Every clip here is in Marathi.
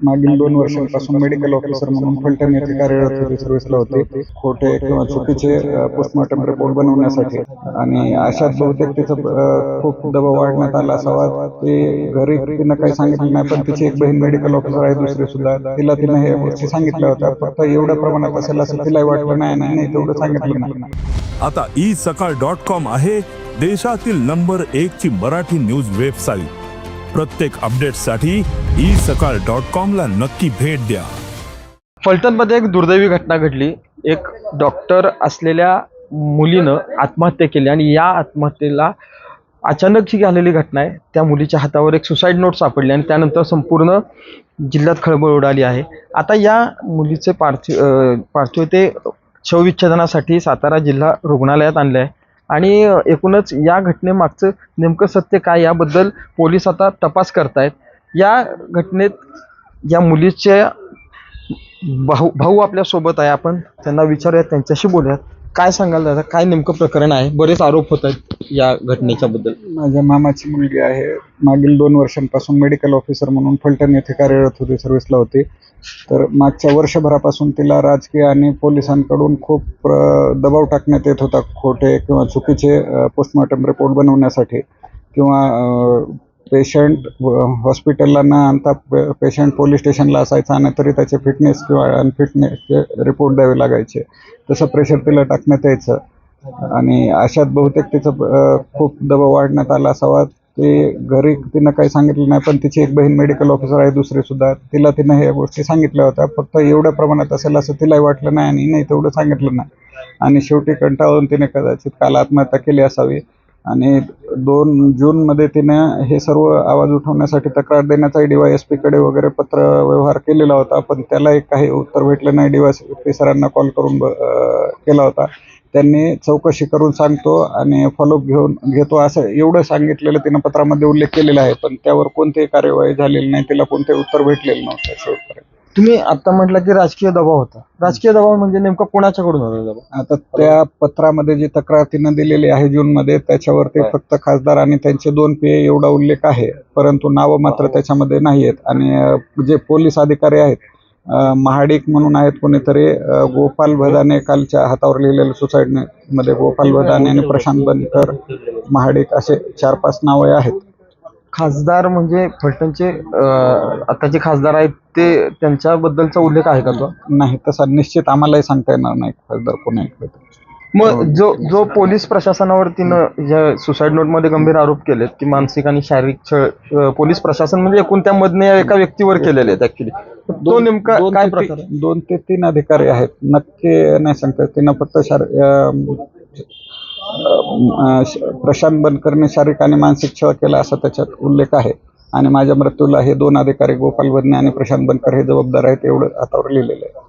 मागील दोन वर्षांपासून मेडिकल ऑफिसर म्हणून फलटण येथे कार्यरत होते सर्व्हिसला होते. खोटे किंवा चुकीचे पोस्टमॉर्टम रिपोर्ट बनवण्यासाठी. आणि अशात बहुतेक तिचं खूप दबाव वाढण्यात आला असावा ते घरी तिनं काही सांगितलं नाही पण तिची एक बहीण मेडिकल ऑफिसर आहे दुसरी सुद्धा. तिला तिनं हे गोष्टी सांगितल्या होत्या फक्त एवढ्या प्रमाणात असेल असं तिलाही वाटलं नाही नाही तेवढं सांगितलं नाही. आता ई सकाळ डॉट कॉम आहे देशातील नंबर एक ची मराठी न्यूज वेबसाईट प्रत्येक अपडेटसाठी ई सकाळ डॉट कॉम ला नक्की भेट द्या. फलटणमध्ये एक दुर्दैवी घटना घडली. एक डॉक्टर असलेल्या मुलीनं आत्महत्या केली आणि या आत्महत्येला अचानक जी झालेली घटना आहे त्या मुलीच्या हातावर एक सुसाईड नोट सापडली आणि त्यानंतर संपूर्ण जिल्ह्यात खळबळ उडाली आहे. आता या मुलीचे पार्थिव पार्थिव ते शवविच्छेदनासाठी सातारा जिल्हा रुग्णालयात आणले आहे आणि एकूणच या घटनेमागचं नेमकं सत्य काय याबद्दल पोलीस आता तपास करतायत. या घटनेत या मुलीच्या भाऊ भाऊ आपल्यासोबत आहे आपण त्यांना विचारूयात त्यांच्याशी बोलूयात. काय सांगाल दादा? काय नेमकं प्रकरण आहे? बरेच आरोप होत आहेत या घटनेच्या बद्दल. माझ्या मामाची मुलगी आहे. मागील दोन वर्षांपासून मेडिकल ऑफिसर म्हणून फलटण येथे कार्यरत होती सर्व्हिसला होती. तर मागच्या वर्षभरापासून तिला राजकीय आणि पोलिसांकडून खूप दबाव टाकण्यात येत होता. खोटे किंवा चुकीचे पोस्टमॉर्टम रिपोर्ट बनवण्यासाठी किंवा पेशंट हॉस्पिटलला न आणता पेशंट पोलीस स्टेशनला असायचा आणि तरी त्याचे फिटनेस किंवा अनफिटनेसचे रिपोर्ट द्यावे लागायचे. तसं प्रेशर तिला टाकण्यात यायचं. आणि अशात बहुतेक तिचं खूप दबाव वाढण्यात आला असावा. ते घरी तिनं काही सांगितलं नाही पण तिची एक बहीण मेडिकल ऑफिसर आहे दुसरी सुद्धा. तिला तिनं ह्या गोष्टी सांगितल्या होत्या. फक्त एवढ्या प्रमाणात असेल असं तिलाही वाटलं नाही आणि नाही तेवढं सांगितलं नाही. आणि शेवटी कंटाळून तिने कदाचित काल आत्महत्या केली असावी. आणि दोन जूनमध्ये तिनं हे सर्व आवाज उठवण्यासाठी तक्रार देण्याचाही डीवाय एस पीकडे वगैरे पत्र व्यवहार केलेला होता पण त्यालाही काही उत्तर भेटलं नाही. डीवाय एस पी सरांना कॉल करून केला होता. त्यांनी चौकशी करून सांगतो आणि फॉलोअप घेऊन घेतो असं एवढं सांगितलेलं तिनं पत्रामध्ये उल्लेख केलेला आहे पण त्यावर कोणतीही कार्यवाही झालेली नाही. तिला कोणतेही उत्तर भेटलेलं नव्हतं शेवटपर्यंत. तुम्ही आता म्हटलं की राजकीय दबाव होता. राजकीय दबाव म्हणजे नेमका कोणाच्याकडून होता दबाव? आता त्या पत्रामध्ये जी तक्रार तिनं दिलेली आहे जूनमध्ये त्याच्यावरती फक्त खासदार आणि त्यांचे दोन पी एवढा उल्लेख आहे परंतु नावं मात्र त्याच्यामध्ये नाही आहेत. आणि जे पोलीस अधिकारी आहेत महाडिक म्हणून आहेत कोणीतरी गोपाल भदाने कालच्या हातावर लिहिलेलं सुसाईडमध्ये गोपाल भदाने आणि प्रशांत बनकर महाडिक असे चार पाच नावे आहेत. खासदार म्हणजे फलटणचे आताचे खासदार आहेत ते त्यांच्याबद्दलचा उल्लेख आहे का तो? नाही तसा निश्चित आम्हालाही सांगता येणार नाही खासदार कोणी ऐकलं. मग जो जो पोलीस प्रशासनावर तिनं ज्या सुसाईड नोटमध्ये गंभीर आरोप केलेत की मानसिक आणि शारीरिक छळ पोलीस प्रशासन म्हणजे एकूण त्या मधने एका व्यक्तीवर केलेले आहेत ऍक्च्युली तो नेमका काय प्रकार दोन ते तीन अधिकारी आहेत. नक्की नाही सांगता. तिनं फक्त शार प्रशांत बनकरने शारीरिक आणि मानसिक छळ केला असा त्याच्यात उल्लेख आहे. आणि माझ्या मृत्यूला हे दोन अधिकारी गोपाल बदने आणि प्रशांत बनकर हे जबाबदार आहेत एवढं हातावर लिहिलेलं आहे.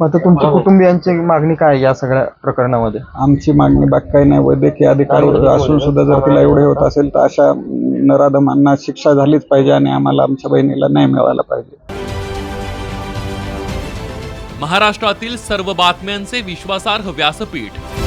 मग आता तुमच्या कुटुंबियांची मागणी काय आहे या सगळ्या प्रकरणामध्ये? आमची मागणी बाकी काही नाही. वैद्यकीय अधिकारी असून सुद्धा जर तिला एवढे होत असेल तर अशा नराधमांना शिक्षा झालीच पाहिजे आणि आम्हाला आमच्या बहिणीला न्याय मिळाला पाहिजे. महाराष्ट्रातील सर्व बातम्यांचे विश्वासार्ह व्यासपीठ